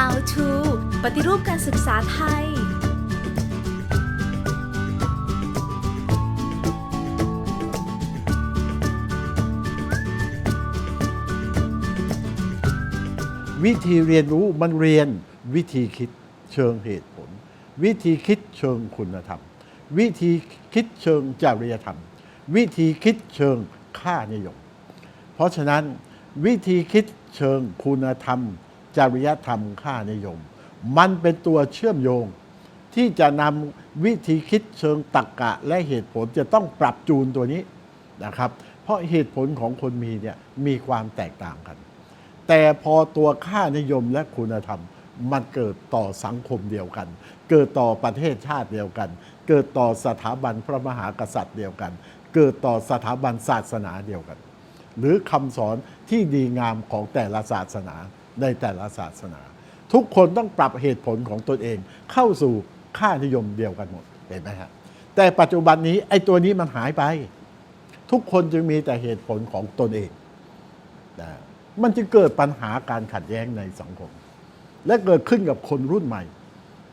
How to ปฏิรูปการศึกษาไทย วิธีเรียนรู้มันเรียนวิธีคิดเชิงเหตุผล วิธีคิดเชิงคุณธรรม วิธีคิดเชิงจริยธรรม วิธีคิดเชิงค่านิยม เพราะฉะนั้นวิธีคิดเชิงคุณธรรม จริยธรรมค่านิยม มันเป็นตัวเชื่อมโยง ที่จะนำวิธีคิดเชิงตรรกกะและเหตุผลจะต้องปรับจูนตัวนี้นะครับ เพราะเหตุผลของคนมีเนี่ยมีความแตกต่างกัน แต่พอตัวค่านิยมและคุณธรรม มันเกิดต่อสังคมเดียวกัน เกิดต่อประเทศชาติเดียวกัน เกิดต่อสถาบันพระมหากษัตริย์เดียวกัน เกิดต่อสถาบันศาสนาเดียวกัน หรือคำสอนที่ดีงามของแต่ละศาสนา ในแต่ละศาสนา ทุกคนต้องปรับเหตุผลของตนเอง เข้าสู่ค่านิยมเดียวกันหมดเห็นไหมฮะแต่ปัจจุบันนี้ไอ้ตัวนี้มันหายไป ทุกคนจึงมีแต่เหตุผลของตนเองนะมันจึงเกิดปัญหาการขัดแย้งในสังคม และเกิดขึ้นกับคนรุ่นใหม่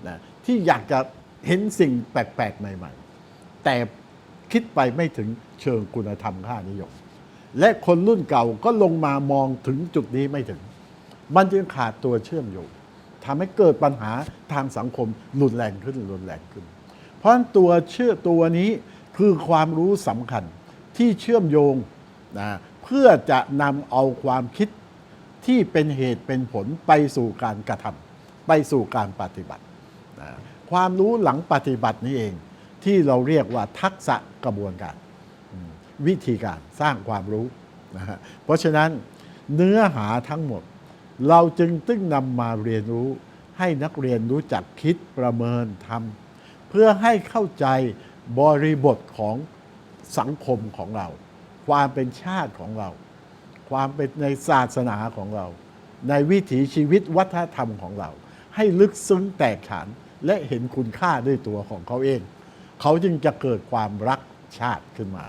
นะที่อยากจะเห็นสิ่งแปลกๆใหม่ๆ แต่คิดไปไม่ถึงเชิงคุณธรรมค่านิยม และคนรุ่นเก่าก็ลงมามองถึงจุดนี้ไม่ถึง มันจึงขาดตัวเชื่อมโยงทำให้เกิดปัญหาทางสังคมรุนแรงขึ้นรุนแรงขึ้น เพราะนั้นตัวเชื่อตัวนี้คือความรู้สำคัญที่เชื่อมโยงนะเพื่อจะนำเอาความคิดที่เป็นเหตุเป็นผลไปสู่การกระทำไปสู่การปฏิบัตินะความรู้หลังปฏิบัตินี้เอง ที่เราเรียกว่าทักษะกระบวนการ วิธีการสร้างความรู้นะฮะเพราะฉะนั้นเนื้อหาทั้งหมด เราจึงตึ้งนำมาเรียนรู้ให้นักเรียนรู้จักคิดประเมินทำเพื่อให้เข้าใจบริบทของสังคมของเรา ความเป็นชาติของเรา ความเป็นในศาสนาของเรา ในวิถีชีวิตวัฒนธรรมของเรา ให้ลึกซึ้งแตกฉานและเห็นคุณค่าด้วยตัวของเขาเอง เขาจึงจะเกิดความรักชาติขึ้นมา